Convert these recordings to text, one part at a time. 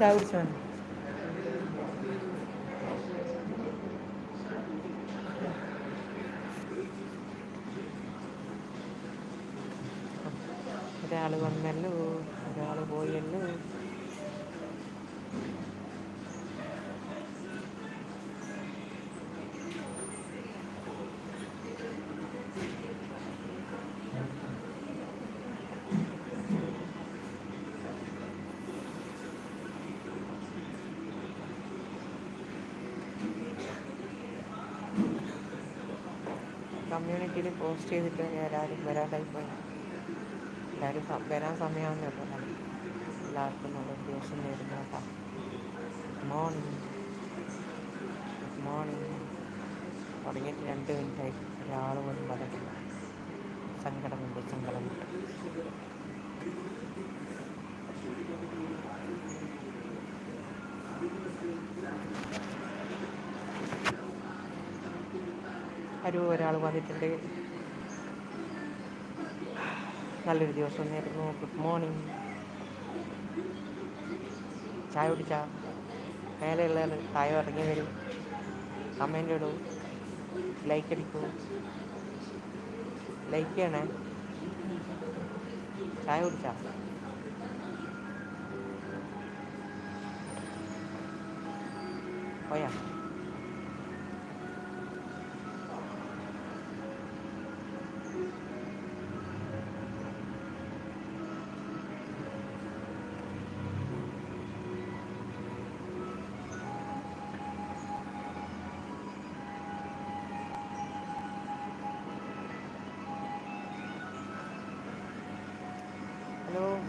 ചായ ഒരാൾ വന്നല്ലോ ഒരാൾ പോയല്ലോ കമ്മ്യൂണിറ്റിയിൽ പോസ്റ്റ് ചെയ്തിട്ട് ആരും വരാതായി പോയി. എല്ലാവരും വരാൻ സമയമാണെന്ന് കേട്ടോ എല്ലാവർക്കും നല്ല ദിവസം നേരുന്നു കേട്ടോ. മോർണിംഗ് ഗുഡ് മോർണിംഗ് തുടങ്ങിയിട്ട് രണ്ട് മിനിറ്റായി. ഒരാൾ പോലും പറഞ്ഞിട്ടില്ല സങ്കടമുണ്ട് സങ്കടമുണ്ട്. ഒരു ഒരാൾ വന്നിട്ടുണ്ട്. നല്ലൊരു ദിവസം നേരുന്നു ഗുഡ് മോർണിംഗ് ചായ കുടിച്ചാ? മേലെയുള്ളവർ ചായ ഇറങ്ങി വരും. കമന്റ് ഇടൂ. ലൈക്ക് അടിക്കൂ. ലൈക്ക് ചെയ്യണേ. ചായ കുടിച്ചാ? പോയാ?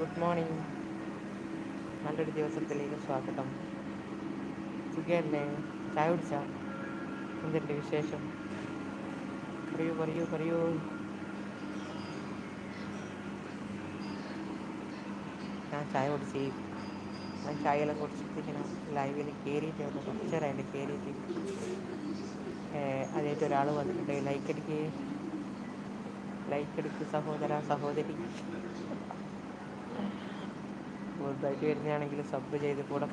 Good morning. നല്ലൊരു ദിവസത്തിലേക്ക് സ്വാഗതം. സുഖയല്ലേ ചായ കുടിച്ചാ? എന്തുണ്ട് വിശേഷം? പറയൂ പറയൂ പറയൂ. ഞാൻ ചായ കുടിച്ച് ഞാൻ ചായയെല്ലാം കുടിച്ചിട്ട് ഇങ്ങനെ ലൈവിൽ കയറിയിട്ട് വന്നു കയറിയിട്ട് അതായിട്ട് ഒരാൾ വന്നിട്ടുണ്ട്. ലൈക്ക് അടിക്കുകയും ലൈക്ക് അടിക്ക് സഹോദര സഹോദരി. പുതുതായിട്ട് വരുന്നതാണെങ്കിൽ സബ് ചെയ്ത് കൂടെ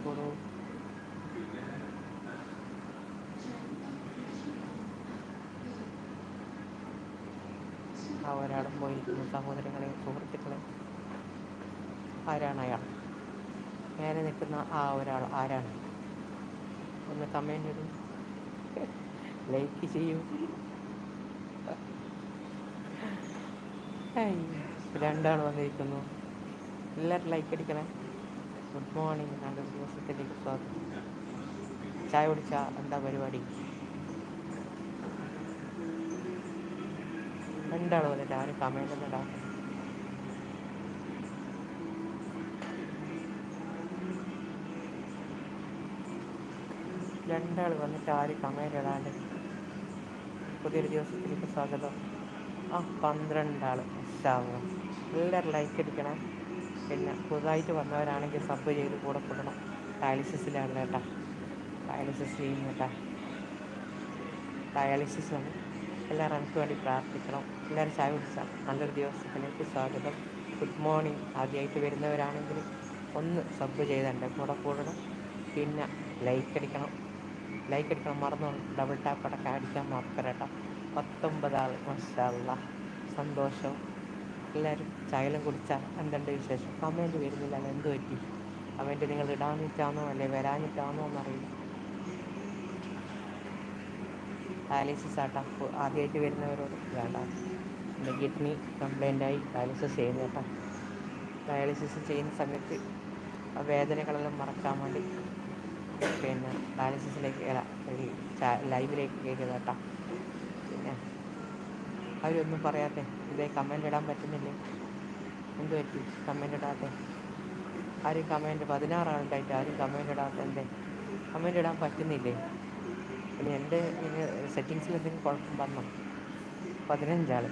ആ ഒരാളും പോയിരിക്കുന്നു. സഹോദരങ്ങളെ സുഹൃത്തുക്കളെ ആരാണ് അയാൾ? നേരെ നിൽക്കുന്ന ആ ഒരാൾ ആരാണ്? ഒന്ന് കമന്റ് ഇടും. ലൈക്ക് ചെയ്യൂ. രണ്ടാൾ വന്നിരിക്കുന്നു. എല്ലാവരും ലൈക്ക് അടിക്കണേ. ഗുഡ് മോർണിംഗ് നല്ലൊരു ദിവസത്തിലേക്ക് സ്വാഗതം. ചായ കുടിച്ച എന്താ പരിപാടി? എന്താണ് വന്നിട്ട് ആരും കമന്റ് ഒന്നും രണ്ടാൾ വന്നിട്ട് ആര് കമന്റ് ഇടാണ്ട് പുതിയൊരു ദിവസത്തിലേക്ക് സ്വാഗതം. ആ പന്ത്രണ്ടാൾ എല്ലാവരും ലൈക്ക് അടിക്കണേ. പിന്നെ പുതുതായിട്ട് വന്നവരാണെങ്കിൽ സബ് ചെയ്ത് കൂടെ കൂടണം. ഡയാലിസിസിലാണ് കേട്ടോ. ഡയാലിസിസ് ചെയ്യും കേട്ടോ. ഡയാലിസിസ് ആണ്. എല്ലാവരും എനിക്ക് വേണ്ടി പ്രാർത്ഥിക്കണം. എല്ലാവരും ചായ കുടിച്ചാൽ നല്ലൊരു ദിവസത്തിലേക്ക് സ്വാഗതം. ഗുഡ് മോർണിംഗ് ആദ്യമായിട്ട് വരുന്നവരാണെങ്കിൽ ഒന്ന് സബ് ചെയ്ത് എന്റെ കൂടെ കൂടണം. പിന്നെ ലൈക്ക് അടിക്കണം. ലൈക്ക് അടിക്കണം മറന്നു ഡബിൾ ടാപ്പ് അടക്കം അടിക്കാൻ മറക്കരട്ടോ പത്തൊമ്പതാൾ മഷാല്ല സന്തോഷം. എല്ലാവരും ചായലും കുടിച്ചാൽ എന്തുണ്ട് വിശേഷം. കമന്റ് അത് എന്ത് പറ്റി? കമന്റ് നിങ്ങൾ ഇടാനിട്ടാണോ അല്ലെ വരാനിട്ടാണോ എന്നറിയില്ല. ഡയാലിസിസ് ആട്ടാ. ആദ്യമായിട്ട് വരുന്നവരോട് വേണ്ട. എന്റെ കിഡ്നി കംപ്ലൈന്റ് ആയി. ഡയാലിസിസ് ചെയ്യുന്നു കേട്ടോ. ഡയാലിസിസ് ചെയ്യുന്ന സമയത്ത് ആ വേദനകളെല്ലാം മറക്കാൻ വേണ്ടി പിന്നെ ഡയാലിസിസിലേക്ക് ലൈവിലേക്ക് കയറിയത് കേട്ടോ പിന്നെ അവരൊന്നും പറയാത്തെ ഇതേ കമന്റ് ഇടാൻ പറ്റുന്നില്ലേ? എന്ത് പറ്റി? കമന്റ് ഇടാത്തെ ആരും കമന്റ് പതിനാറാളുണ്ടായിട്ട് ആരും കമന്റ് ഇടാത്ത എന്തേ കമന്റ് ഇടാൻ പറ്റുന്നില്ലേ? ഇനി എന്റെ സെറ്റിങ്സിൽ എന്തെങ്കിലും കുഴപ്പം വന്നോ? പതിനഞ്ചാൾ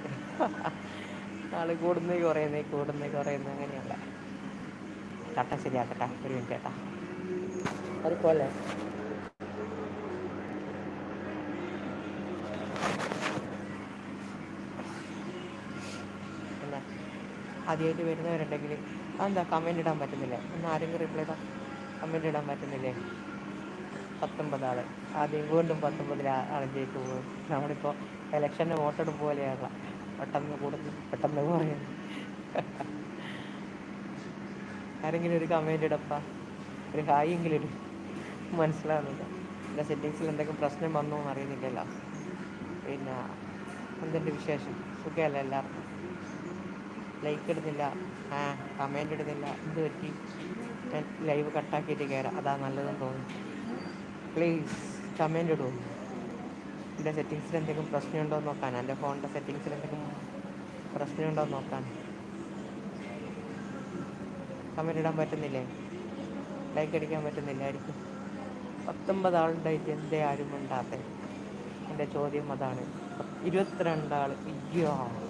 ആൾ കൂടുന്നേ കുറയുന്നേ കൂടുന്നേ കുറയുന്നേ അങ്ങനെയല്ല. ചട്ട ശരിയാക്കട്ടെ. ഒരു മിനിറ്റ് ചേട്ടാ അത് ആദ്യമായിട്ട് വരുന്നവരുണ്ടെങ്കിൽ അതെന്താ കമന്റ് ഇടാൻ പറ്റുന്നില്ല? ഒന്ന് ആരെങ്കിലും റിപ്ലൈ ഇടാം കമന്റ് ഇടാൻ പറ്റുന്നില്ലേ? പത്തൊമ്പതാൾ ആദ്യം വീണ്ടും പത്തൊമ്പതിൽ ആളിലേക്ക് പോകും നമ്മളിപ്പോൾ ഇലക്ഷന്റെ വോട്ടെടുപ്പ് പോലെയാണ് പെട്ടെന്ന് കൂടുന്നു പെട്ടെന്ന് കുറയും ആരെങ്കിലും ഒരു കമന്റ് ഇടപ്പാ. ഒരു ഹായ് എങ്കിലും മനസ്സിലാവുന്നില്ല എന്റെ സെറ്റിങ്സിൽ എന്തെങ്കിലും പ്രശ്നം വന്നോ എന്ന് അറിയുന്നില്ലല്ലോ. പിന്നെ എന്തിന്റെ വിശേഷം? സുഖമല്ല എല്ലാവർക്കും? ലൈക്ക് ഇടുന്നില്ല. ആ കമന്റ് ഇടുന്നില്ല. എന്ത് പറ്റി? ഞാൻ ലൈവ് കട്ടാക്കിയിട്ട് കയറാം അതാ നല്ലതെന്ന് തോന്നുന്നു. പ്ലീസ് കമന്റ് ഇടൂ. എന്റെ സെറ്റിങ്സിൽ എന്തെങ്കിലും പ്രശ്നമുണ്ടോ എന്ന് നോക്കാൻ. എന്റെ ഫോണിന്റെ സെറ്റിങ്സിൽ എന്തെങ്കിലും പ്രശ്നമുണ്ടോ എന്ന് നോക്കാൻ. കമന്റ് ഇടാൻ പറ്റുന്നില്ലേ? ലൈക്ക് അടിക്കാൻ പറ്റുന്നില്ലായിരിക്കും പത്തൊമ്പത് ആളുണ്ടായിട്ട് എന്തേ ആരും ഉണ്ടാത്തേ എന്റെ ചോദ്യം അതാണ്. ഇരുപത്തിരണ്ടാൾ അയ്യോ.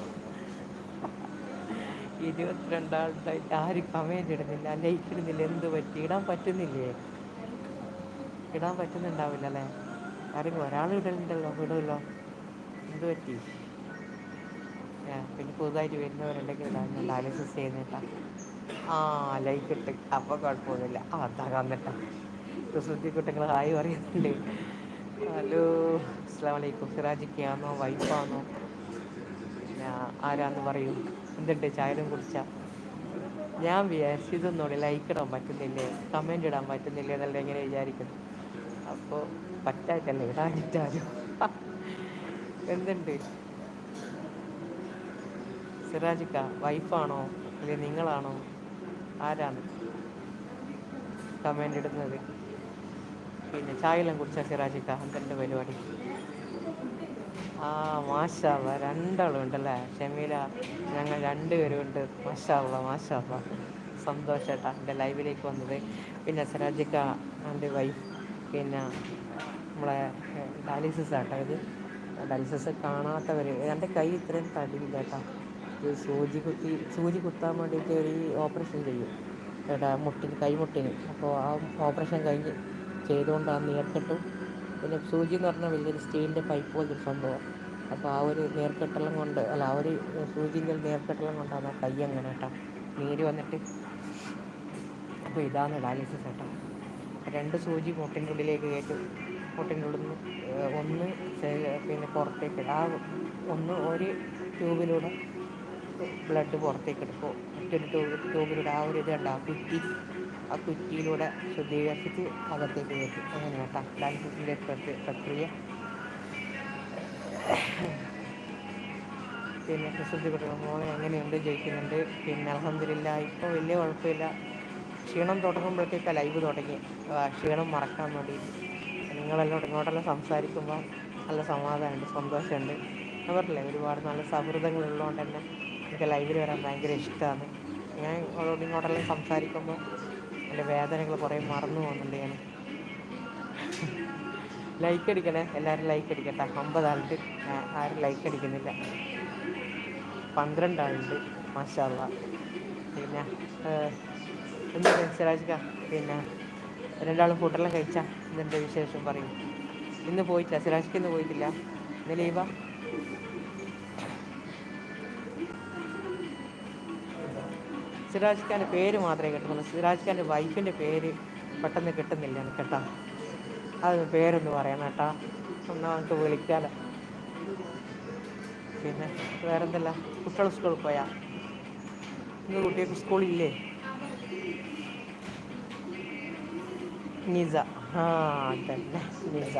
ഇരുപത്തിരണ്ടാളുണ്ടായിട്ട് ആരും കമന്റ് ഇടുന്നില്ല. ലൈക്ക് ഇടുന്നില്ല. എന്ത് പറ്റി? ഇടാൻ പറ്റുന്നില്ലേ? ഇടാൻ പറ്റുന്നുണ്ടാവില്ല അല്ലേ ആരെങ്കിലും ഒരാൾ ഇടലുണ്ടല്ലോ ഇടുമല്ലോ എന്ത് പറ്റി? പിന്നെ പുതുതായിട്ട് വരുന്നവരുണ്ടെങ്കിൽ ഇടാൻ ഡയാലിസിസ് ചെയ്യുന്നേട്ടാ. ആ ലൈക്ക് ഇട്ട്. അപ്പോൾ കുഴപ്പമൊന്നുമില്ല. ആ അതാ വന്നിട്ടാ. കുട്ടികൾ കുട്ടങ്ങൾ ഹായ് പറയുന്നുണ്ട്. ഹലോ അസ്സാം വലൈക്കും സിറാജിക്കാന്നോ വൈഫാന്നോ? പിന്നെ ആരാന്ന് പറയൂ? എന്തുണ്ട് ചായലും കുടിച്ച? ഞാൻ വിചാരിച്ചു ഇതൊന്നുകൂടി ലൈക്ക് ഇടാൻ പറ്റുന്നില്ലേ കമന്റ് ഇടാൻ പറ്റുന്നില്ലേ എന്നുള്ളത് എങ്ങനെ വിചാരിക്കുന്നു. അപ്പോൾ പറ്റായിട്ടല്ലേ ഇടാനിട്ടാലും എന്തുണ്ട്? സിറാജിക്ക വൈഫാണോ അല്ലെങ്കിൽ നിങ്ങളാണോ? ആരാണ് കമന്റ് ഇടുന്നത്? പിന്നെ ചായയെല്ലാം കുടിച്ച സിറാജിക്ക? എന്തെന്റെ പരിപാടി? ആ മാഷാള്ള രണ്ടാളും ഉണ്ടല്ലേ ഷമീല ഞങ്ങൾ രണ്ടുപേരും ഉണ്ട് മാഷാള്ള മാഷാള്ള സന്തോഷേട്ടാ എന്റെ ലൈവിലേക്ക് വന്നത്. പിന്നെ സരാജിക്ക എന്റെ വൈഫ് പിന്നെ നമ്മളെ ഡയാലിസിസ് ആട്ടോ ഇത്. ഡയാലിസിസ് കാണാത്തവർ എന്റെ കൈ ഇത്രയും തടിയില്ല കേട്ടോ ഇത് സൂചി കുത്തി സൂചി കുത്താൻ വേണ്ടിയിട്ട് ഒരു ഓപ്പറേഷൻ ചെയ്യും. ഏട്ടാ മുട്ടിന് കൈമുട്ടിന് അപ്പോൾ ആ ഓപ്പറേഷൻ കഴിഞ്ഞ് ചെയ്തുകൊണ്ടാണ് നീർക്കെട്ടും പിന്നെ സൂചി എന്ന് പറഞ്ഞാൽ വലിയൊരു സ്റ്റീലിന്റെ പൈപ്പ് പോലൊരു സംഭവം. അപ്പോൾ ആ ഒരു നീർക്കെട്ടെല്ലാം കൊണ്ട് അല്ല ആ ഒരു സൂചിയിൽ നീർക്കെട്ടെല്ലാം കൊണ്ടാണ് കൈ അങ്ങനെ കേട്ടോ നീര് വന്നിട്ട്. അപ്പോൾ ഇതാണ് ഡയാലിസിസ് കേട്ടോ. രണ്ട് സൂചി മുട്ടിന്റെ ഉള്ളിലേക്ക് കയറ്റും മുട്ടിന്റെ ഉള്ളിൽ നിന്ന് ഒന്ന് പിന്നെ പുറത്തേക്ക് ആ ഒന്ന് ഒരു ട്യൂബിലൂടെ ബ്ലഡ് പുറത്തേക്ക് എടുക്കും. മറ്റൊരു ട്യൂബ് ട്യൂബിലൂടെ ആ ഒരു ഇതുണ്ട് ആ കുറ്റി ആ കുറ്റിയിലൂടെ ശുദ്ധീകരിച്ചിട്ട് അകത്തേക്ക് കയറ്റും. അങ്ങനെ കേട്ടോ. ഡയാലിസിസിന്റെ പ്രക്രിയ പിന്നെ പ്രസിദ്ധി കുട്ടികൾ മോളെ എങ്ങനെയുണ്ട്? ജയിക്കുന്നുണ്ട്. പിന്നെ അലഹമില്ല ഇപ്പോൾ വലിയ കുഴപ്പമില്ല. ക്ഷീണം തുടങ്ങുമ്പോഴത്തേക്ക് ലൈവ് തുടങ്ങി. ക്ഷീണം മറക്കാൻ വേണ്ടി നിങ്ങളെല്ലാം ഇങ്ങോട്ടെല്ലാം സംസാരിക്കുമ്പോൾ നല്ല സമാധാനമുണ്ട് സന്തോഷമുണ്ട്. പറഞ്ഞില്ലേ ഒരുപാട് നല്ല സൗഹൃദങ്ങളുള്ളതുകൊണ്ട് തന്നെ എനിക്ക് ലൈവിൽ വരാൻ ഭയങ്കര ഇഷ്ടമാണ്. ഞാൻ ഇങ്ങോട്ടെല്ലാം സംസാരിക്കുമ്പോൾ എന്റെ വേദനകൾ കുറേ മറന്നു പോകുന്നുണ്ട് ഞാൻ. ലൈക്ക് അടിക്കണേ. എല്ലാവരും ലൈക്ക് അടിക്കട്ടെ. അമ്പതാളുണ്ട്. ആരും ലൈക്ക് അടിക്കുന്നില്ല. പന്ത്രണ്ടാളുണ്ട്. മാഷാള്ള പിന്നെ എന്താ സിറാജിക്ക പിന്നെ രണ്ടാളും ഫുഡെല്ലാം കഴിച്ചാ? എന്തുണ്ട് വിശേഷം? പറയും. ഇന്ന് പോയിട്ടില്ല. സിറാജിക്ക് ഇന്ന് പോയിട്ടില്ല. ഇന്ന് ലീവാ സിറാജ് ഖാന്റെ പേര് മാത്രമേ കിട്ടുന്നുള്ളൂ സിറാജ് ഖാന്റെ വൈഫിന്റെ പേര് പെട്ടെന്ന് കിട്ടുന്നില്ല കേട്ടാ. അത് പേരൊന്ന് പറയണം കേട്ടാ. എന്നാൽ നമുക്ക് വിളിക്കാമല്ലോ പിന്നെ വേറെന്തല്ല? കുട്ടികൾ സ്കൂളിൽ പോയാ? ഇന്ന് കുട്ടികൾക്ക് സ്കൂളില്ലേ നിസ. ആ അതന്നെ. നിസ.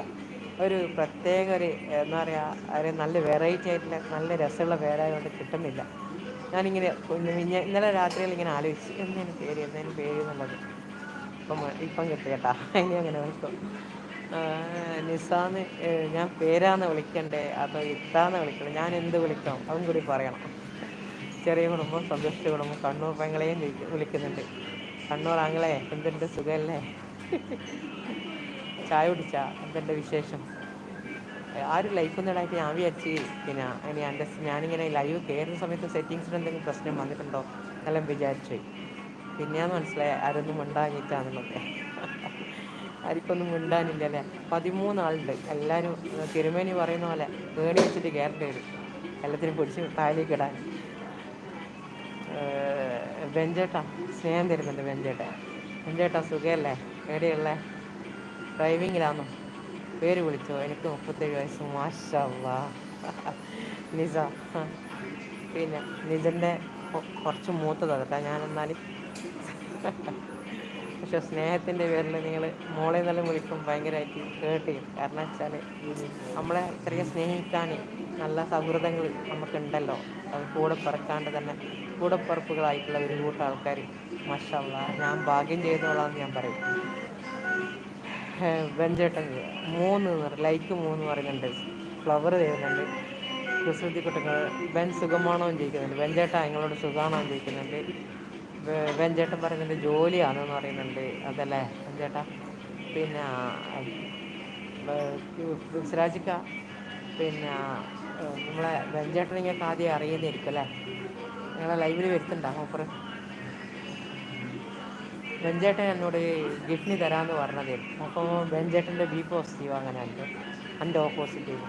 ഒരു പ്രത്യേക ഒരു എന്താ പറയുക ഒരു നല്ല വെറൈറ്റി ആയിട്ടുള്ള നല്ല രസമുള്ള പേരായതുകൊണ്ട് കിട്ടുന്നില്ല. ഞാനിങ്ങനെ ഇന്നലെ രാത്രിയിൽ ഇങ്ങനെ ആലോചിച്ച് എന്തിനു പേര് എന്തിനു പേര് എന്നുള്ളത്. ഇപ്പം ഇപ്പം കിട്ടും കേട്ടാ. ഇനി അങ്ങനെ വിളിക്കും നിസാന്ന് ഞാൻ പേരാന്ന് വിളിക്കണ്ടേ? അതോ ഇത്താന്ന് വിളിക്കണം ഞാൻ എന്ത് വിളിക്കണം അതും കൂടി പറയണം. ചെറിയ കുടുംബം സന്തോഷിച്ച കുടുംബം കണ്ണൂർ പെങ്ങളെയും വിളിക്കുന്നുണ്ട്. കണ്ണൂർ ആങ്ങളെ എന്തുണ്ട് സുഖമല്ലേ ചായ കുടിച്ചാ? എന്തുണ്ട് വിശേഷം? ആരും ലൈഫ് നേടായിട്ട് ഞാൻ വിചാരിച്ച് പിന്നെ ഇനി എന്റെ ഞാനിങ്ങനെ ലൈവ് കയറുന്ന സമയത്ത് സെറ്റിങ്സിന് എന്തെങ്കിലും പ്രശ്നം വന്നിട്ടുണ്ടോ? എന്നെല്ലാം വിചാരിച്ചു. പിന്നെയാന്ന് മനസ്സിലായി ആരൊന്നും മിണ്ടാഞ്ഞിട്ടാണെന്നൊക്കെ ആർക്കൊന്നും മിണ്ടാനില്ല അല്ലേ പതിമൂന്നാളുണ്ട് എല്ലാവരും തിരുമേനി പറയുന്ന പോലെ ഏണി വെച്ചിട്ട് കയറേണ്ടി വരും. എല്ലാത്തിനും പിടിച്ച് താഴേക്ക് ഇടാൻ. ബെഞ്ചേട്ടാ സ്നേഹം തരുന്നുണ്ട് ബെഞ്ചേട്ട ബെഞ്ചേട്ട സുഖമല്ലേ എവിടെയുള്ളേ? ഡ്രൈവിങ്ങിലാണോ പേര് വിളിച്ചോ? എനിക്ക് മുപ്പത്തേഴ് വയസ്സ്. മാഷാ അല്ലാഹ് നിസ. പിന്നെ നിജന്റെ കുറച്ച് മൂത്തതാ കേട്ടോ. ഞാൻ എന്നാലും പക്ഷെ സ്നേഹത്തിന്റെ പേരിൽ നിങ്ങൾ മോളെ നല്ല വിളിക്കും ഭയങ്കരമായിട്ട് ഹേർട്ട് ചെയ്യും. കാരണം വെച്ചാൽ നമ്മളെ അത്രയും സ്നേഹിക്കാൻ നല്ല സൗഹൃദങ്ങൾ നമുക്കുണ്ടല്ലോ. അത് കൂടെ പിറക്കാണ്ട് തന്നെ കൂടെ പിറപ്പുകളായിട്ടുള്ള ഒരു കൂട്ടം ആൾക്കാർ മാഷാ അല്ലാഹ് ഞാൻ ഭാഗ്യം ചെയ്തോളാന്ന് ഞാൻ പറയും. വെഞ്ചേട്ടൻ മൂന്ന് ലൈക്ക് മൂന്ന് പറയുന്നുണ്ട് ഫ്ലവർ തരുന്നുണ്ട്. കുസൃതി കുട്ടങ്ങൾ ബെൻ സുഖമാണോന്ന് ചോദിക്കുന്നുണ്ട്. വെഞ്ചേട്ടാ നിങ്ങളോട് സുഖമാണോ എന്ന് ചോദിക്കുന്നുണ്ട്. വെഞ്ചേട്ടൻ പറയുന്നുണ്ട് ജോലിയാണെന്ന് പറയുന്നുണ്ട്. അതല്ലേ വെഞ്ചേട്ടാ? പിന്നെ പൃഥ്വിരാജിക്ക പിന്നെ നമ്മളെ വെഞ്ചേട്ടൻ നിങ്ങൾക്ക് ആദ്യം അറിയുന്നതായിരിക്കും അല്ലേ? നിങ്ങളെ ലൈവിൽ വരുത്തുണ്ടോ ഓഫർ വെഞ്ചേട്ടൻ എന്നോട് ഗിഫ്റ്റിന് തരാമെന്ന് പറഞ്ഞത് അപ്പോൾ വെഞ്ചേട്ടന്റെ ബി പോസിറ്റീവ് അങ്ങനെ ഉണ്ട്. എന്റെ ഓപ്പോസിറ്റീവ്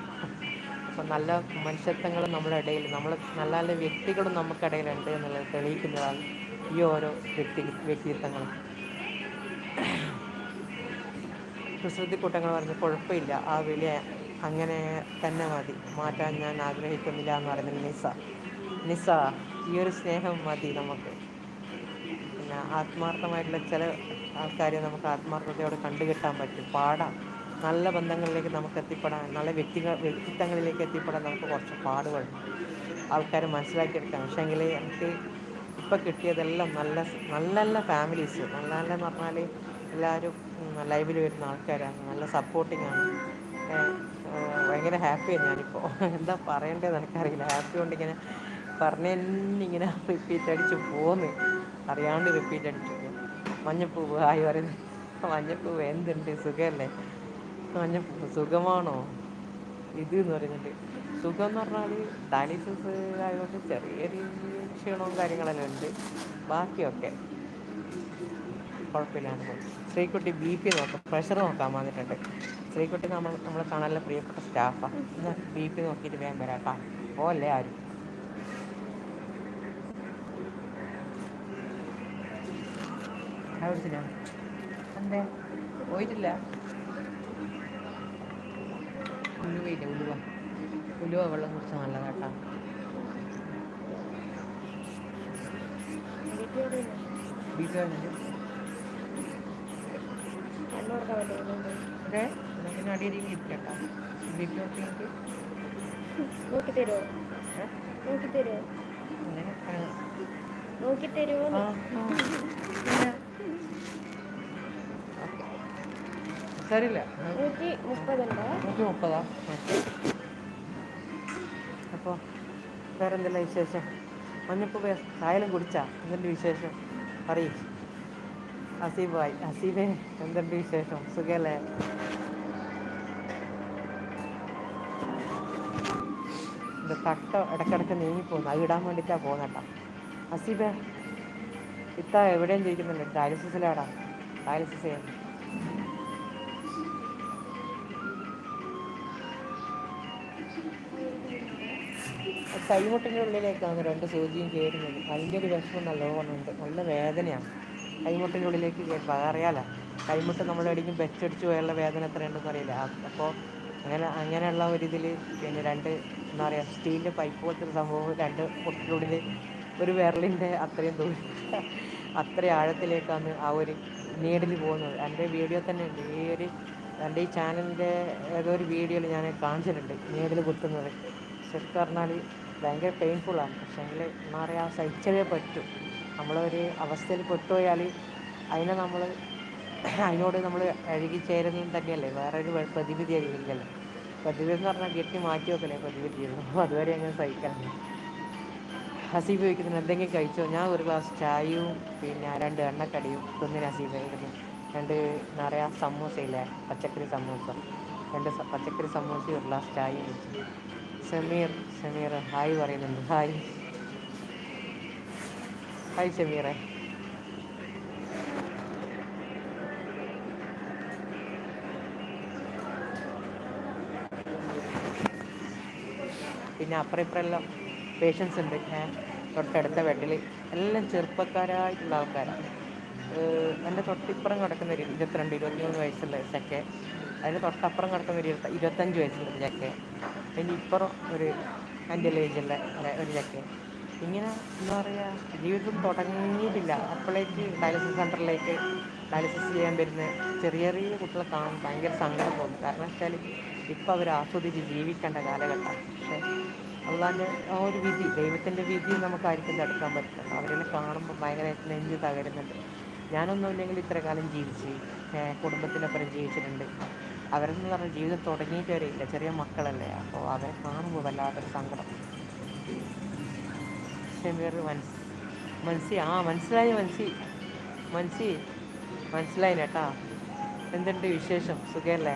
അപ്പോൾ നല്ല മനുഷ്യത്വങ്ങളും നമ്മുടെ ഇടയിൽ നമ്മൾ നല്ല നല്ല വ്യക്തികളും നമുക്കിടയിലുണ്ട് എന്നുള്ളത് തെളിയിക്കുന്നതാണ്. ഈ ഓരോ വ്യക്തി വ്യക്തിത്വങ്ങളും കുസൃതിക്കൂട്ടങ്ങൾ പറഞ്ഞ് കുഴപ്പമില്ല. ആ വില അങ്ങനെ തന്നെ മതി. മാറ്റാൻ ഞാൻ ആഗ്രഹിക്കുന്നില്ല എന്ന് പറയുന്നത് നിസ നിസ ഈ ഒരു സ്നേഹം മതി നമുക്ക്. പിന്നെ ആത്മാർത്ഥമായിട്ടുള്ള ചില ആൾക്കാരെ നമുക്ക് ആത്മാർത്ഥതയോടെ കണ്ടുകിട്ടാൻ പറ്റും. പാടാം. നല്ല ബന്ധങ്ങളിലേക്ക് നമുക്ക് എത്തിപ്പെടാൻ നല്ല വ്യക്തി വ്യക്തിത്വങ്ങളിലേക്ക് എത്തിപ്പെടാൻ നമുക്ക് കുറച്ച് പാടുകൾ ആൾക്കാർ മനസ്സിലാക്കിയെടുക്കാം പക്ഷേങ്കിൽ എനിക്ക് ഇപ്പം കിട്ടിയതെല്ലാം നല്ല നല്ല നല്ല ഫാമിലീസ് നല്ല നല്ല എന്ന് പറഞ്ഞാൽ എല്ലാവരും ലൈവിൽ വരുന്ന ആൾക്കാരാണ്. നല്ല സപ്പോർട്ടിങ് ആണ്. ഭയങ്കര ഹാപ്പിയാണ് ഞാനിപ്പോൾ എന്താ പറയേണ്ടതെന്ന് എനിക്കറിയില്ല. ഹാപ്പി കൊണ്ട് ഇങ്ങനെ പറഞ്ഞ ഇങ്ങനെ റിപ്പീറ്റ് അടിച്ച് പോന്ന്. അറിയാണ്ട് റിപ്പീറ്റ് അടിച്ചു മഞ്ഞപ്പൂവ് ആയി പറയുന്നത് മഞ്ഞപ്പൂവ് എന്തുണ്ട്? സുഖമല്ലേ മഞ്ഞപ്പൂവ് സുഖമാണോ? ഇത് എന്ന് പറയുന്നുണ്ട്. സുഖം എന്ന് പറഞ്ഞാൽ ഡയാലിസിസ് ആയതുകൊണ്ട് ചെറിയൊരു ക്ഷീണവും കാര്യങ്ങളെല്ലാം ഉണ്ട്. ബാക്കിയൊക്കെ കുഴപ്പമില്ലാണ്ട് പോകും ശ്രീകുട്ടി ബി പി നോക്കാം. പ്രഷർ നോക്കാൻ വന്നിട്ടുണ്ട്. സ്ത്രീക്കുട്ടി നമ്മൾ നമ്മൾ കാണാനുള്ള പ്രിയപ്പെട്ട സ്റ്റാഫാണ് ഇന്ന് ബി പി നോക്കിയിട്ട് വേഗം വരാം കേട്ടോ. പോലെ ആരും? എന്തേ? പോയിട്ടില്ല. ഉലുവയില്ല ഉലുവ? ഉലുവ വെള്ളം കുടിച്ചാൽ നല്ലതാട്ടാ ബി പി വന്നിട്ട് അതെ പിന്നെ അടിയടിയിൽ ഇരിക്കട്ടോ പി നോക്കി നോക്കി നോക്കി തരുമോ ഏ? നോക്കി തരുമോ അങ്ങനെ ആ, നോക്കി തരുമോ ആ, ആ. പിന്നെ? ഓക്കെ. സാരില്ല നൂറ്റി മുപ്പതുണ്ടോ? നൂറ്റി മുപ്പതാ. അപ്പോൾ വേറെന്തെല്ലാം വിശേഷം? മഞ്ഞപ്പൂ ചായലും കുടിച്ചാ? എന്തുണ്ട് വിശേഷം? പറയ്. ഹസീബായി. ഹസീബേ എന്തുണ്ട് വിശേഷം? സുഖല്ലേ? ഇത് തട്ട ഇടക്കിടക്ക് നീങ്ങിപ്പോകുന്നു അത് ഇടാൻ വേണ്ടിയിട്ടാണ് പോകുന്നേട്ടാ ഹസീബേ ഇത്ത എവിടെയും ചോദിക്കുന്നുണ്ട് ഡയാലിസിസിലാടാ. ഡയാലിസിസ് ചെയ്യുന്നു. കൈമുട്ടിന്റെ ഉള്ളിലേക്കാണ് രണ്ട് സൂചിയും കയറുന്നത്. അതിന്റെ ഒരു വിഷമം നല്ലോണമുണ്ട്. നല്ല വേദനയാണ്. കൈമുട്ടിന്റെ ഉള്ളിലേക്ക് കയറുമ്പോൾ അതറിയാലോ കൈമുട്ട് നമ്മൾ എവിടെയെങ്കിലും വെച്ചടിച്ച് പോയുള്ള വേദന എത്രയുണ്ടെന്ന് അറിയില്ല. അപ്പോൾ അങ്ങനെ അങ്ങനെയുള്ള ഒരു ഇതിൽ പിന്നെ രണ്ട് എന്താ പറയുക സ്റ്റീലിന്റെ പൈപ്പ് പോലത്തെ ഒരു സംഭവം രണ്ട് ഉള്ളിൽ ഒരു വിരലിന്റെ അത്രയും ദൂരം അത്ര ആഴത്തിലേക്കാണ് ആ ഒരു നീഡിൽ പോകുന്നത്. എന്റെ വീഡിയോ തന്നെ ഉണ്ട്. ഈ ഒരു എന്റെ ഈ ചാനലിന്റെ ഏതോ ഒരു വീഡിയോയിൽ ഞാൻ കാണിച്ചിട്ടുണ്ട്. നീഡിൽ കുത്തുന്നത്. ശരിക്കും പറഞ്ഞാൽ ഭയങ്കര പെയിൻഫുള്ളാണ് പക്ഷേങ്കിൽ എന്താ പറയുക സഹിച്ചേ പറ്റും. നമ്മളൊരു അവസ്ഥയിൽ പെട്ടുപോയാൽ അതിനെ നമ്മൾ അതിനോട് നമ്മൾ അഴുകിച്ചേരുന്നത് തന്നെയല്ലേ. വേറെ ഒരു പ്രതിവിധി ആയിരിക്കില്ലല്ലോ. പ്രതിവിധി എന്ന് പറഞ്ഞാൽ കെട്ടി മാറ്റി വെക്കലേ പ്രതിവിധി അതുവരെ അങ്ങനെ സഹിക്കണം ഹസീബ് ചോദിക്കുന്നുണ്ട് എന്തെങ്കിലും കഴിച്ചോ? ഞാൻ ഒരു ഗ്ലാസ് ചായയും പിന്നെ രണ്ട് എണ്ണക്കടിയും തിന്നിന് ഹസീബ് ഇരുന്ന് രണ്ട് പറയുക സമൂസയില്ലേ? പച്ചക്കറി സമൂസ. രണ്ട് പച്ചക്കറി സമൂസയും ഒരു ഗ്ലാസ് ചായയും കഴിച്ചു. ഷമീർ ഷമീർ ഹായ് പറയുന്നുണ്ട്. ഹായ്. ഹായ് ഷമീറെ. പിന്നെ അപ്പുറം ഇപ്പുറം എല്ലാം പേഷ്യൻസ് ഉണ്ട്. ഞാൻ തൊട്ടടുത്ത വെട്ടിൽ എല്ലാം ചെറുപ്പക്കാരായിട്ടുള്ള ആൾക്കാരാണ്. എന്റെ തൊട്ടിപ്പുറം കിടക്കുന്ന ഒരു ഇരുപത്തിരണ്ട് ഇരുപത്തിമൂന്ന് വയസ്സുള്ള ചക്കെ അതിന്റെ തൊട്ടപ്പുറം കിടക്കുന്ന ഒരു ഇരുപത്തി ഇരുപത്തഞ്ച് വയസ്സുള്ള ഒരു ചെക്കൻ. അതിന് ഇപ്പുറം ഒരു എന്റെ ഏജുള്ള ഒരു ചെക്കൻ ഇങ്ങനെ എന്താ പറയുക ജീവിതം തുടങ്ങിയിട്ടില്ല. അപ്പോഴേക്ക് ഡയാലിസിസ് സെന്ററിലേക്ക് ഡയാലിസിസ് ചെയ്യാൻ വരുന്ന ചെറിയ ചെറിയ കുട്ടികളെ കാണാൻ ഭയങ്കര സങ്കടം തോന്നും. കാരണം വെച്ചാൽ ഇപ്പോൾ അവർ ആസ്വദിച്ച് ജീവിക്കേണ്ട കാലഘട്ടമാണ്. പക്ഷേ അള്ളാന്റെ ആ ഒരു വിധി ദൈവത്തിന്റെ വിധി നമുക്കായിരിക്കും തടുക്കാൻ പറ്റില്ല. അവരെന്നെ കാണുമ്പോൾ ഭയങ്കരമായിട്ട് നെഞ്ച് തകരുന്നുണ്ട്. ഞാനൊന്നുമില്ലെങ്കിൽ ഇത്ര കാലം ജീവിച്ച് കുടുംബത്തിനൊപ്പം ജീവിച്ചിട്ടുണ്ട്. അവരെന്ന് പറഞ്ഞ ജീവിതം തുടങ്ങിയിട്ട് വരെ ഇല്ല. ചെറിയ മക്കളല്ലേ. അപ്പോൾ അവരെ കാണുമ്പോൾ വല്ലാത്തൊരു സങ്കടം. ഷമീർ മനസ് മനസ്സി ആ മനസ്സിലായി മനസ്സി മനസ്സി മനസ്സിലായി കേട്ടാ എന്തുണ്ട് വിശേഷം? സുഖമല്ലേ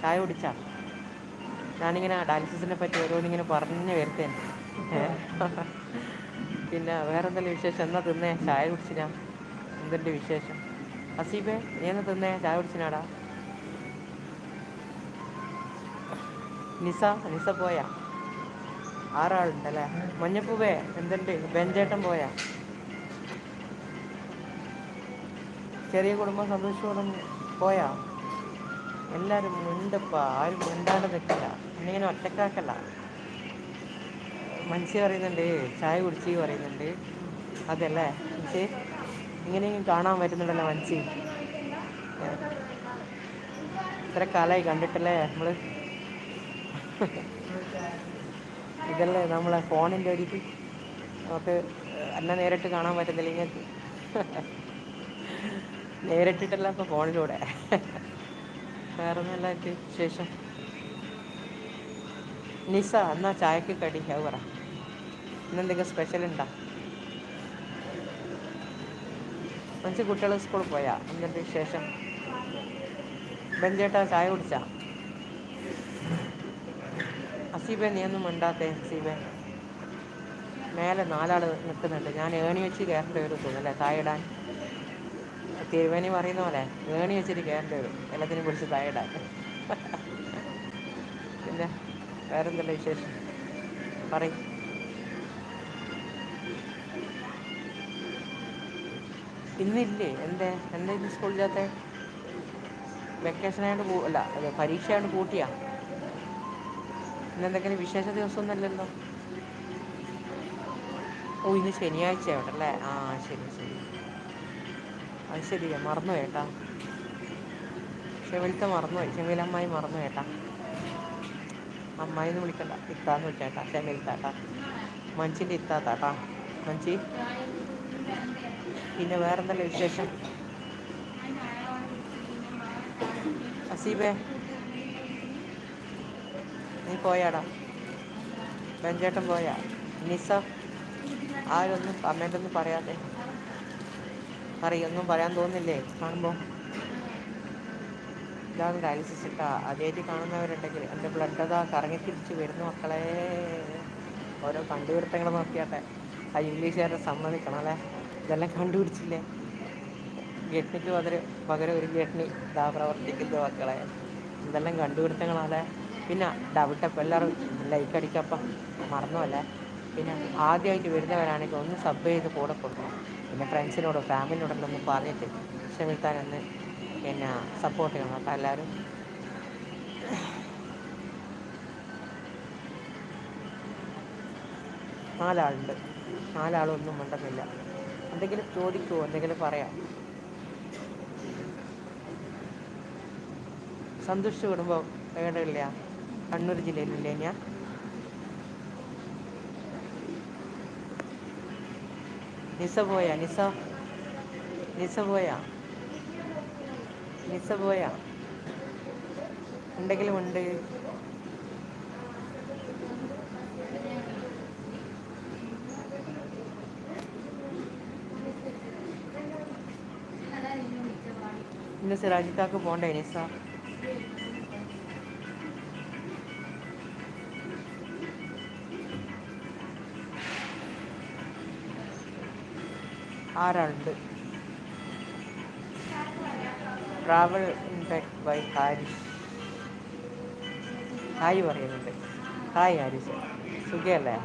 ചായ കുടിച്ചാ? ഞാനിങ്ങനെ ഡയാലിസിസിനെ പറ്റി ഓരോന്നിങ്ങനെ പറഞ്ഞു വരുത്തേൻ പിന്നെ വേറെ എന്തെങ്കിലും വിശേഷം? എന്നാ തിന്നേ? ചായ കുടിച്ചിനാ? എന്തുണ്ട് വിശേഷം? അസീബേ നീ എന്നാ തിന്നേ? ചായ കുടിച്ചിനാടാ? നിസ നിസ പോയാ? ആറാളുണ്ടല്ലേ? മഞ്ഞപ്പൂവേ എന്തുണ്ട്? ബെഞ്ചേട്ടൻ പോയാ? ചെറിയ കുടുംബം സന്തോഷത്തോടെ പോയാ? എല്ലാവരും മുണ്ടപ്പാ ആരും മുണ്ടാണ്ട് നിൽക്കില്ല എന്നിങ്ങനെ ഒറ്റക്കാക്കല്ല. മനുഷ്യ പറയുന്നുണ്ട് ചായ കുടിച്ച് പറയുന്നുണ്ട്. അതല്ലേ മനുഷ്യ ഇങ്ങനെയും കാണാൻ പറ്റുന്നുണ്ടല്ലോ മനുഷ്യ ഇത്ര കാലമായി കണ്ടിട്ടല്ലേ നമ്മൾ ഇതല്ലേ നമ്മളെ ഫോണിന്റെ അടിക്ക് നമുക്ക് എന്നെ നേരിട്ട് കാണാൻ പറ്റുന്നില്ല ഇങ്ങൾക്ക് നേരിട്ടിട്ടല്ല ഇപ്പോൾ ഫോണിലൂടെ. വേറെ ഒന്നുമല്ല ശേഷം നിസ എന്നാ ചായക്ക് കടി? അത് പറ. ഇന്നെന്തെങ്കിലും സ്പെഷ്യൽ ഉണ്ടോ? മനുഷ്യ കുട്ടികൾ സ്കൂളിൽ പോയാ? എന്നിട്ട് ശേഷം ബെഞ്ചേട്ടാ ചായ കുടിച്ചാ? അസീബെ നീ ഒന്നും മിണ്ടാത്തേ അസീബെ മേലെ നാലാൾ നിൽക്കുന്നുണ്ട്. ഞാൻ ഏണി വെച്ച് കയറേണ്ടി വരും തോന്നല്ലേ തായിടാൻ തിരുവേനി പറയുന്ന പോലെ ഏണി വെച്ചിട്ട് കയറേണ്ടി വരും. എല്ലാത്തിനും പിടിച്ച് തായിടാൻ പിന്നെ വേറെന്തല്ല വിശേഷം? പറയും. ഇന്നില്ലേ? എന്തേ? എന്താ ഇന്ന് സ്കൂളിലത്തെ വെക്കേഷൻ ആയതുകൊണ്ട് പോ അല്ല അതെ പരീക്ഷ ആയതുകൊണ്ട് കൂട്ടിയാ ഇന്നെന്തെങ്കിലും വിശേഷ ദിവസമൊന്നുമല്ലല്ലോ. ഓ ഇന്ന് ശനിയാഴ്ച ഉണ്ടല്ലേ ആ ശരി ശരി. അത് ശരിയാ മറന്നു കേട്ടാ. ഷെമിലത്തെ മറന്നുപോയി ഷെമിലമ്മായി മറന്നു കേട്ടാ. അമ്മായി എന്ന് വിളിക്കണ്ട ഇത്താന്ന് വിളിച്ചേട്ടാ ഷെമിലത്താട്ടാ മഞ്ചിന്റെ ഇത്താത്താട്ടാ മഞ്ചി പിന്നെ വേറെന്തല്ല വിശേഷം? അസീബേ? നീ പോയാടാ. ബെഞ്ചേട്ടൻ പോയാ. നിസ ആരൊന്നും അമ്മേന്റൊന്നും പറയാതെ. പറയൊന്നും പറയാൻ തോന്നില്ലേ? കാണുമ്പോൾ ഇതാണ് ഡയാലിസിസ് ഇട്ടാ. അതേറ്റി കാണുന്നവരുണ്ടെങ്കിൽ എന്റെ ബ്ലഡ് അതാ കറങ്ങി തിരിച്ച് വരുന്ന മക്കളെ. ഓരോ കണ്ടുപിടുത്തങ്ങൾ നോക്കിയാട്ടെ. ആ ഇംഗ്ലീഷുകാരെ സമ്മതിക്കണം അല്ലേ? ഇതെല്ലാം കണ്ടുപിടിച്ചില്ലേ? ഗട്നിക്ക് പകരം പകരം ഒരു ഗട്നി ഇതാ പ്രവർത്തിക്കുന്ന മക്കളെ. ഇതെല്ലാം കണ്ടുപിടുത്തങ്ങളല്ലേ പിന്നെ ഡബിട്ടപ്പ് എല്ലാവരും ലൈക്ക് അടിക്കപ്പം. മറന്നുമല്ലേ പിന്നെ ആദ്യമായിട്ട് വരുന്നവരാണെങ്കിൽ ഒന്ന് സബ് ചെയ്ത് കൂടെ കൊടുക്കണം. പിന്നെ ഫ്രണ്ട്സിനോടും ഫാമിലിനോടൊക്കെ ഒന്ന് പറഞ്ഞിട്ട് ക്ഷമിത്താനൊന്ന് പിന്നെ സപ്പോർട്ട് ചെയ്യണം അപ്പം എല്ലാവരും. നാലാളുണ്ട്. നാലാളൊന്നും ഉണ്ടെന്നില്ല എന്തെങ്കിലും ചോദിക്കുമോ എന്തെങ്കിലും പറയാം? സന്തുഷ്ട കുടുംബം എവിടെയില്ല കണ്ണൂർ ജില്ലയിലല്ലേ ഞാൻ നിസ പോയാ നിസ. നിസ പോയാ. നിസ പോയാ. ഉണ്ടെങ്കിലും ഉണ്ട്? ഇന്ന് സിറാജിക്കാക്ക് പോണ്ടേ Nisa? ആരാളുണ്ട്? Travel impact by Haris hi പറയുന്നുണ്ട്. ഹായ് ഹാരിസ് സുഖയല്ലേ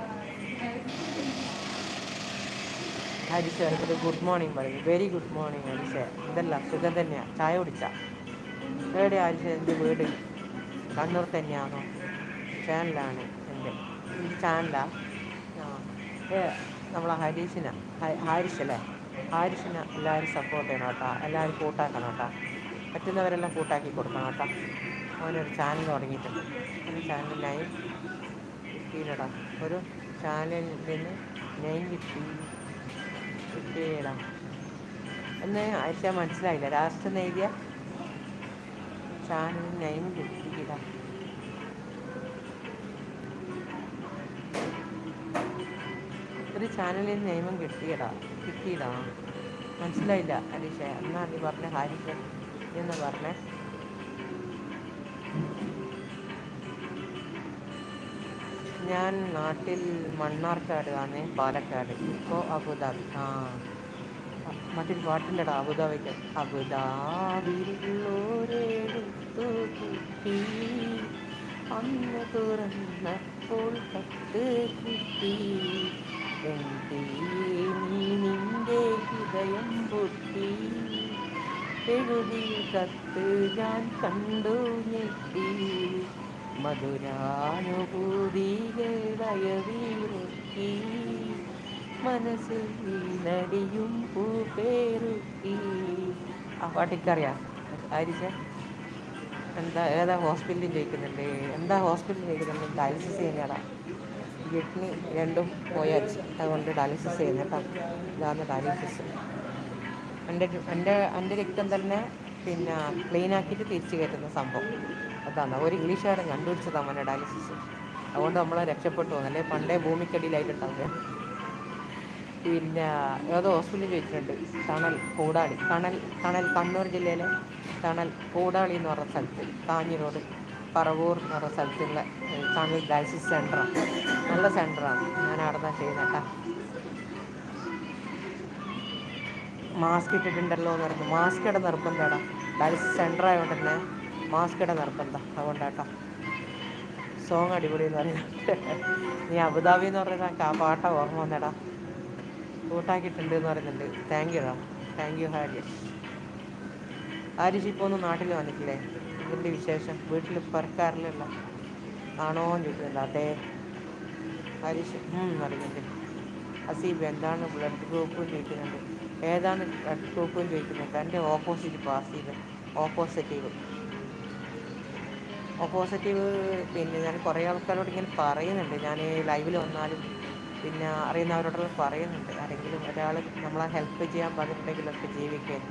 ഹരിഷ എനിക്കൊരു ഗുഡ് മോർണിംഗ് പറയുന്നു. വെരി ഗുഡ് മോർണിംഗ് ഹരിഷ എന്തല്ല സുഖം തന്നെയാണ് ചായ കുടിച്ചാ? എവിടെ ഹരിഷ എന്റെ വീട് കണ്ണൂർ തന്നെയാണോ? ചാനലാണ് എന്റെ. ചാനലാ? ആ നമ്മളെ ഹരീഷിനാ. ഹാരിസ് അല്ലേ ഹാരിഷിനെ എല്ലാവരും സപ്പോർട്ട് ചെയ്യണം കേട്ടോ. എല്ലാവരും കൂട്ടാക്കണം കേട്ടോ. പറ്റുന്നവരെല്ലാം കൂട്ടാക്കി കൊടുക്കണം കേട്ടോ. അവനൊരു ചാനൽ തുടങ്ങിയിട്ടുണ്ട്. ഒരു ചാനലിനായി നയം കിട്ടിയില്ലടാ. ഒരു ചാനലിൽ നിന്ന് നെയിം കിട്ടി. കിട്ടിയടാ എന്ന് അയച്ചാൽ മനസ്സിലായില്ല. ലാസ്റ്റ് എഴുതിയ ചാനൽ നെയിം കിട്ടിയില്ല. ഒരു ചാനലിൽ നിയമം കിട്ടിയടാ കിട്ടിയിടാ. മനസ്സിലായില്ല അലീഷ എന്നാ നീ പറഞ്ഞ ഹാരിഷ എന്ന് പറഞ്ഞേ. ഞാൻ നാട്ടിൽ മണ്ണാർക്കാട് ആണ് പാലക്കാട് ഇപ്പോൾ അബുദാബി. ആ മറ്റൊരു പാട്ടില്ലടാ അബുദാബിക്ക്. അബുദാബിയിലുള്ളോരെടുത്തു കിട്ടി അന്ന് തുറന്നപ്പോൾ കത്ത് കിട്ടി. നീ നിന്റെ ഹൃദയം പൊട്ടി. എഴുതി കത്ത് ഞാൻ കണ്ടു ഞെട്ടി. മധുരാനുഭൂതികളയവിറുക്കി മനസ്സിൽ നടിയും പൂപ്പേറുക്കി. ആ പാട്ടിക്കറിയാം. ആരിച്ച? എന്താ ഏതാ ഹോസ്പിറ്റലിൽ ചോദിക്കുന്നുണ്ട് എന്താ ഹോസ്പിറ്റലിൽ ചോദിക്കുന്നുണ്ട് ഡയാലിസിസ് ചെയ്യുന്നതാ കിഡ്നി രണ്ടും പോയാച്ച്. അതുകൊണ്ട് ഡയാലിസിസ് ചെയ്യുന്നത് കേട്ടോ ഇതാണ് ഡയാലിസിസ്. എന്റെ എന്റെ എന്റെ രക്തം തന്നെ പിന്നെ ക്ലീൻ ആക്കിയിട്ട് തിരിച്ചു കയറ്റുന്ന സംഭവം. അതാണ്. ഒരു ഇംഗ്ലീഷുകാരൻ കണ്ടുപിടിച്ചതാണ് അവന്റെ ഡയാലിസിസ്. അതുകൊണ്ട് നമ്മളെ രക്ഷപ്പെട്ടു അല്ലെ? പണ്ടേ ഭൂമിക്കടിയിലായിട്ടുണ്ടാവുക പിന്നെ ഏതോ ഹോസ്പിറ്റലിൽ ചോദിച്ചിട്ടുണ്ട് തണൽ കൂടാളി. തണൽ തണൽ കണ്ണൂർ ജില്ലയിലെ തണൽ കൂടാളി എന്ന് പറഞ്ഞ സ്ഥലത്ത് റോഡ് പറവൂർ എന്ന് പറഞ്ഞ സ്ഥലത്തുള്ള തമിഴ് ഡയാലിസിസ് സെന്ററാണ് നല്ല സെന്ററാണ് ഞാൻ അവിടെ നിന്നാണ് ചെയ്യുന്നത് മാസ്ക് ഇട്ടിട്ടുണ്ടല്ലോ എന്ന് പറഞ്ഞു. മാസ്ക് ഇട നിർബന്ധമാണ് ഡയാലിസിസ് സെന്റർ ആയതുകൊണ്ട് തന്നെ മാസ്ക് ഇട നിർബന്ധം. അതുകൊണ്ടാട്ടോ. സോങ് അടിപൊളി എന്ന് പറയുന്നത് നീ അബുദാബി എന്ന് പറഞ്ഞാൽ ആ പാട്ട ഓർമ്മ വന്നേടാ. കൂട്ടാക്കിയിട്ടുണ്ട് എന്ന് പറയുന്നുണ്ട്. Thank you thank you Hari Harish ഇപ്പോൾ ഒന്നും നാട്ടിൽ വന്നിട്ടില്ലേ? ഇതിന്റെ വിശേഷം? വീട്ടിൽ പറക്കാറിലുള്ള ആണോ എന്ന് ചോദിക്കുന്നുണ്ട്. അതെ. ഹരീഷ് അറിയുന്നുണ്ട്. അസീബ് എന്താണ് ബ്ലഡ് ഗ്രൂപ്പ് ചോദിക്കുന്നുണ്ട്. ഏതാണ് ബ്ലഡ് ഗ്രൂപ്പ് ചോദിക്കുന്നത് തന്റെ opposite opposite passive O positive O positive പിന്നെ ഞാൻ കുറേ ആൾക്കാരോട് ഇങ്ങനെ പറയുന്നുണ്ട്. ഞാൻ ലൈവിൽ വന്നാലും പിന്നെ അറിയുന്നവരോടെല്ലാം പറയുന്നുണ്ട്. ആരെങ്കിലും ഒരാൾ നമ്മളെ ഹെൽപ്പ് ചെയ്യാൻ പറഞ്ഞിട്ടുണ്ടെങ്കിലൊക്കെ ജീവിക്കാൻ.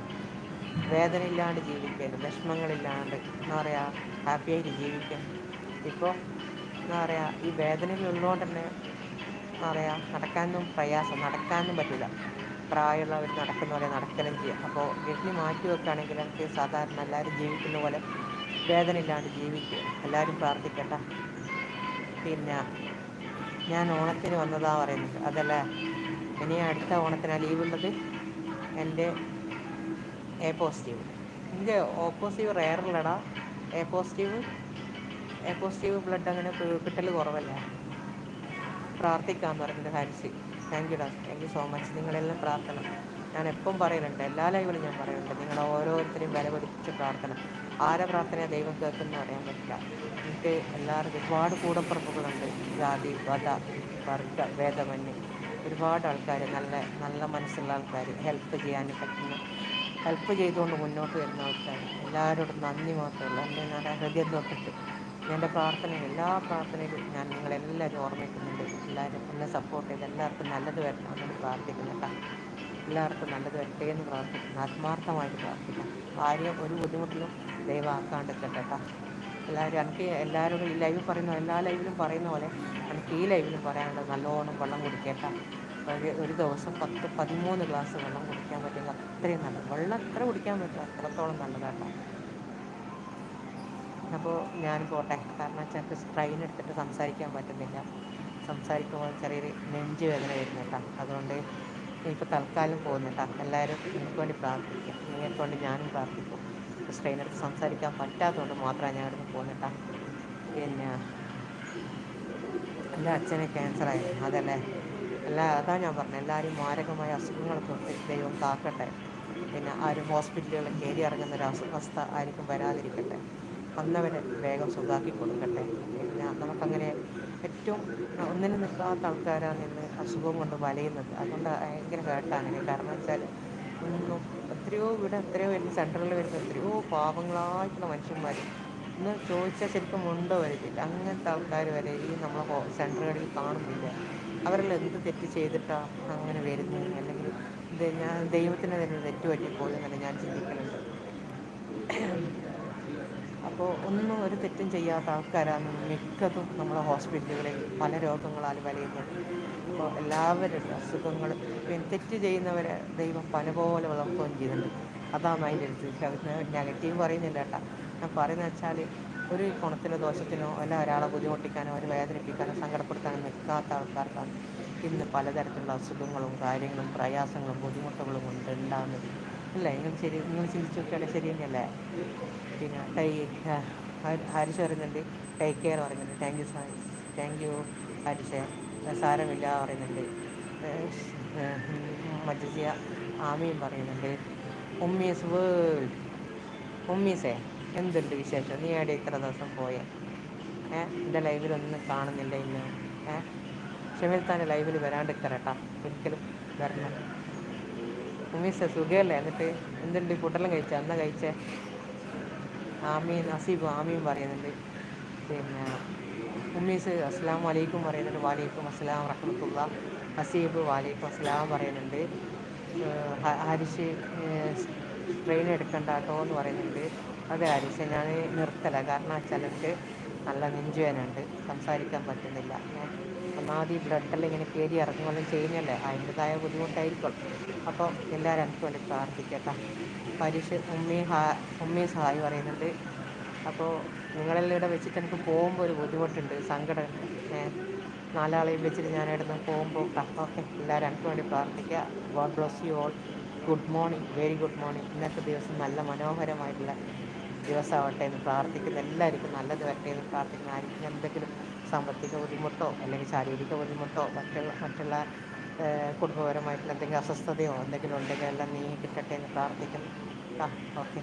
വേദന ജീവിക്കാനും വിഷമങ്ങളില്ലാണ്ട് എന്താ പറയുക ഹാപ്പിയായിട്ട് ജീവിക്കാൻ ഇപ്പോൾ എന്താ പറയുക ഈ വേദനയിലുള്ളതുകൊണ്ട് തന്നെ എന്താ പറയുക നടക്കാനും പ്രയാസം നടക്കാനും പറ്റില്ല പ്രായമുള്ളവർ നടക്കുന്ന പോലെ നടക്കലും ചെയ്യാം. അപ്പോൾ കിഡ്നി മാറ്റി വെക്കുകയാണെങ്കിൽ നമുക്ക് സാധാരണ എല്ലാവരും ജീവിക്കുന്ന പോലെ വേദന ഇല്ലാണ്ട് ജീവിക്കുക. എല്ലാവരും പ്രാർത്ഥിക്കട്ടെ പിന്നെ ഞാൻ ഓണത്തിന് വന്നതാ പറയുന്നത്. അതല്ല ഇനി അടുത്ത ഓണത്തിനാണ് ലീവുള്ളത് എന്റെ എ പോസിറ്റീവ് എന്റെ O positive positive റെയറില്ലടാ A positive A positive blood അങ്ങനെ കിട്ടൽ കുറവല്ലേ? പ്രാർത്ഥിക്കാൻ പറഞ്ഞത് ഹാരിസ് താങ്ക് യു ഡാ താങ്ക് യു സോ മച്ച് നിങ്ങളെല്ലാം പ്രാർത്ഥന. ഞാൻ എപ്പം പറയുന്നുണ്ട് എല്ലാ ലൈവിലും ഞാൻ പറയുന്നുണ്ട്. നിങ്ങൾ ഓരോരുത്തരെയും വില പിടിച്ച് പ്രാർത്ഥന. ആരെ പ്രാർത്ഥന ദൈവം കേൾക്കുന്നു പറയാൻ പറ്റില്ല. എനിക്ക് എല്ലാവർക്കും ഒരുപാട് കൂടപ്പുറപ്പുകളുണ്ട്. ജാതി വധ വർഗ ഭേദമന്യേ. ഒരുപാട് ആൾക്കാർ നല്ല നല്ല മനസ്സുള്ള ആൾക്കാർ ഹെൽപ്പ് ചെയ്യാൻ പറ്റുന്ന ഹെൽപ്പ് ചെയ്തുകൊണ്ട് മുന്നോട്ട് വരുന്ന ആൾക്കാർ എല്ലാവരോടും നന്ദി മാത്രമേ ഉള്ളൂ ഞാൻ ഹൃദയം തൊട്ടിട്ട് എന്റെ പ്രാർത്ഥനയിൽ എല്ലാ പ്രാർത്ഥനയിലും ഞാൻ നിങ്ങളെല്ലാവരും ഓർമ്മിക്കുന്നുണ്ട്. എല്ലാവരും എന്നെ സപ്പോർട്ട് ചെയ്ത് എല്ലാവർക്കും നല്ലത് വരണം എന്ന് എല്ലാവർക്കും നല്ലത് വരട്ടെ എന്ന് പ്രാർത്ഥിക്കുന്നു. ആത്മാർത്ഥമായിട്ട് പ്രാർത്ഥിക്കാം ആരെയും ഒരു ബുദ്ധിമുട്ടിലും ദൈവം ആക്കാണ്ടിരിക്കട്ടെ കേട്ടോ. എല്ലാവരും എനിക്ക് എല്ലാവരോടും ഈ ലൈവിൽ പറയുന്ന എല്ലാ ലൈവിലും പറയുന്ന പോലെ എനിക്ക് ഈ ലൈവിലും പറയാനുള്ളത് നല്ലോണം വെള്ളം കുടിക്കേട്ടാ ഒരു ദിവസം പത്ത് പതിമൂന്ന് ഗ്ലാസ് വെള്ളം കുടിക്കാൻ പറ്റുമെങ്കിൽ അത്രയും നല്ലത്. വെള്ളം എത്ര കുടിക്കാൻ പറ്റും അത്രത്തോളം നല്ലതാട്ടോ അപ്പോൾ ഞാൻ പോട്ടെ. കാരണം വെച്ചാൽ എനിക്ക് സ്ട്രെയിൻ എടുത്തിട്ട് സംസാരിക്കാൻ പറ്റുന്നില്ല. സംസാരിക്കുമ്പോൾ ചെറിയൊരു നെഞ്ച് വേദന വരുന്നു കേട്ടോ. അതുകൊണ്ട് ഇപ്പോൾ തൽക്കാലം പോകുന്നു കേട്ടോ. എല്ലാവരും എനിക്ക് വേണ്ടി പ്രാർത്ഥിക്കാം നിങ്ങൾക്ക് വേണ്ടി ഞാനും പ്രാർത്ഥിക്കും. സ്ട്രെയിൻ എടുത്ത് സംസാരിക്കാൻ പറ്റാത്തതുകൊണ്ട് മാത്രമാണ് ഞാൻ ഇവിടുന്ന് പോകുന്നത് കേട്ടോ. പിന്നെ എന്റെ അച്ഛന് ക്യാൻസർ ആയിരുന്നു. അതല്ലേ? എല്ലാ അതാണ് ഞാൻ പറഞ്ഞത് എല്ലാവരും മാരകമായ അസുഖങ്ങളൊക്കെ ദൈവം കാക്കട്ടെ. പിന്നെ ആരും ഹോസ്പിറ്റലുകളിൽ കയറി ഇറങ്ങുന്ന ഒരു അവസ്ഥ ആർക്കും വരാതിരിക്കട്ടെ. വന്നവരെ വേഗം സുഖാക്കി കൊടുക്കട്ടെ. പിന്നെ നമുക്കങ്ങനെ ഏറ്റവും ഒന്നിനും നിൽക്കാത്ത ആൾക്കാരാണ് ഇന്ന് അസുഖം കൊണ്ട് വലയുന്നത്. അതുകൊണ്ട് ഭയങ്കര കേട്ടാണ് കാരണം വെച്ചാൽ ഒന്നും എത്രയോ ഇവിടെ എത്രയോ വരുന്ന സെന്ററിൽ വരുന്ന എത്രയോ പാവങ്ങളായിട്ടുള്ള മനുഷ്യന്മാർ ഇന്ന് ചോദിച്ചാൽ ശരിക്കും ഉണ്ടോ വരത്തില്ല. അങ്ങനത്തെ ആൾക്കാർ വരെ ഈ നമ്മളെ സെന്ററുകളിൽ കാണുന്നില്ല. അവരെല്ലാം എന്ത് തെറ്റ് ചെയ്തിട്ടാണ് അങ്ങനെ വരുന്നത്? അല്ലെങ്കിൽ ഞാൻ ദൈവത്തിന് തന്നെ തെറ്റ് പറ്റിപ്പോയി എന്നല്ല ഞാൻ ചിന്തിക്കുന്നുണ്ട്. അപ്പോൾ ഒന്നും ഒരു തെറ്റും ചെയ്യാത്ത ആൾക്കാരാണ് മിക്കതും നമ്മളെ ഹോസ്പിറ്റലുകളിൽ പല രോഗങ്ങളാൽ വലയുന്നത്. അപ്പോൾ എല്ലാവരുടെ അസുഖങ്ങൾ തെറ്റ് ചെയ്യുന്നവരെ ദൈവം പല പോലെ വളർത്തുകയും ചെയ്യുന്നുണ്ട്. അതാണ് അതിന്റെ അടുത്ത് നെഗറ്റീവ് പറയുന്നില്ല കേട്ടോ. ഞാൻ പറയുന്നത് വെച്ചാൽ ഒരു കുണത്തിനോ ദോഷത്തിനോ അല്ല ഒരാളെ ബുദ്ധിമുട്ടിക്കാനോ ഒരു വേദനിപ്പിക്കാനോ സങ്കടപ്പെടുത്താനോ നിൽക്കാത്ത ആൾക്കാർക്കാണ് ഇന്ന് പലതരത്തിലുള്ള അസുഖങ്ങളും കാര്യങ്ങളും പ്രയാസങ്ങളും ബുദ്ധിമുട്ടുകളും ഉണ്ട് ഉണ്ടാകുന്നത് അല്ലേ? നിങ്ങൾ ശരി നിങ്ങൾ ചിന്തിച്ചു നോക്കിയാലേ ശരി തന്നെയല്ലേ? പിന്നെ ടൈ ഹാരിസ് പറയുന്നുണ്ട് ടേക്ക് കെയർ പറയുന്നുണ്ട്. Thank you sir. Thank you ഹാരിസെ സാരമില്ല പറയുന്നുണ്ട്. മജിസിയ ആമിയും പറയുന്നുണ്ട്. ഉമ്മീസ് വേൾഡ്. ഉമ്മീസേ എന്തുണ്ട് വിശേഷം? നീ എവിടെ ഇത്ര ദിവസം പോയേ? ഏ എന്റെ ലൈവിലൊന്നും കാണുന്നില്ല ഇന്ന്. ഏ ഷമീൽത്താന്റെ ലൈവിൽ വരാണ്ടിരിക്കറട്ടാ ഒരിക്കലും വരണം. ഉമീസ സുഖമല്ലേ എന്നിട്ട് എന്തുണ്ട്? ഫുഡെല്ലാം കഴിച്ചാൽ എന്നാ കഴിച്ചേ? ആമീൻ അസീബ് ആമീൻ പറയുന്നുണ്ട്. പിന്നെ ഉമ്മീസ് അസ്സാം വലൈക്കും പറയുന്നുണ്ട്. വാലൈക്കും അസ്സലാം റഹ്മത്തുള്ള അസീബ് വാലൈക്കും അസ്സലാം പറയുന്നുണ്ട്. ഹരിഷ് ട്രെയിൻ എടുക്കണ്ട കേട്ടോ എന്ന് പറയുന്നുണ്ട്. അതെ ഹരിഷ് ഞാൻ നിർത്തല. കാരണം വെച്ചാൽ എനിക്ക് നല്ല നെഞ്ചുവേനുണ്ട് സംസാരിക്കാൻ പറ്റുന്നില്ല. ഒന്നാമത് ഈ ബ്ലഡെല്ലാം ഇങ്ങനെ കയറി ഇറങ്ങുകയെല്ലാം ചെയ്യുന്നല്ലേ അതിന്റെതായ ബുദ്ധിമുട്ടായിരിക്കും. അപ്പോൾ എല്ലാവരും എനിക്ക് വേണ്ടി പ്രാർത്ഥിക്കട്ടെ. പരീക്ഷ ഉമ്മയും ഹാ ഉമ്മയും സഹായി പറയുന്നുണ്ട്. അപ്പോൾ നിങ്ങളെല്ലാം ഇവിടെ വെച്ചിട്ട് എനിക്ക് പോകുമ്പോൾ ഒരു ബുദ്ധിമുട്ടുണ്ട് സങ്കടമുണ്ട്. നാലാളെയും വെച്ചിട്ട് ഞാൻ ഇവിടെ നിന്ന് പോകുമ്പോൾ ഓക്കെ എല്ലാവരും എനിക്ക് വേണ്ടി പ്രാർത്ഥിക്കുക. God bless you all. Good morning. Very good morning. ഇന്നത്തെ ദിവസം നല്ല മനോഹരമായിട്ടുള്ള ദിവസമാവട്ടെ എന്ന് പ്രാർത്ഥിക്കുന്ന. എല്ലാവർക്കും നല്ലത് വരട്ടെ എന്ന് പ്രാർത്ഥിക്കുന്ന. ആർക്കും എന്തെങ്കിലും സാമ്പത്തിക ബുദ്ധിമുട്ടോ അല്ലെങ്കിൽ ശാരീരിക ബുദ്ധിമുട്ടോ മറ്റുള്ള മറ്റുള്ള കുടുംബപരമായിട്ടുള്ള എന്തെങ്കിലും അസ്വസ്ഥതയോ എന്തെങ്കിലും ഉണ്ടെങ്കിൽ എല്ലാം നീ കിട്ടട്ടെ എന്ന് പ്രാർത്ഥിക്കുന്നു. ആ ഓക്കെ.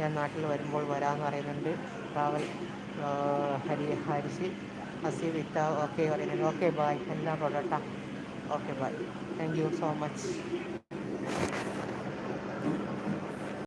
ഞാൻ നാട്ടിൽ വരുമ്പോൾ വരാമെന്ന് പറയുന്നുണ്ട്. ട്രാവൽ ഹരി ഹരിശി ഹസീബ് ഇത്ത ഓക്കെ പറയുന്നുണ്ട്. ഓക്കെ ബായ് എല്ലാം കൊള്ളട്ടാ okay bye thank you so much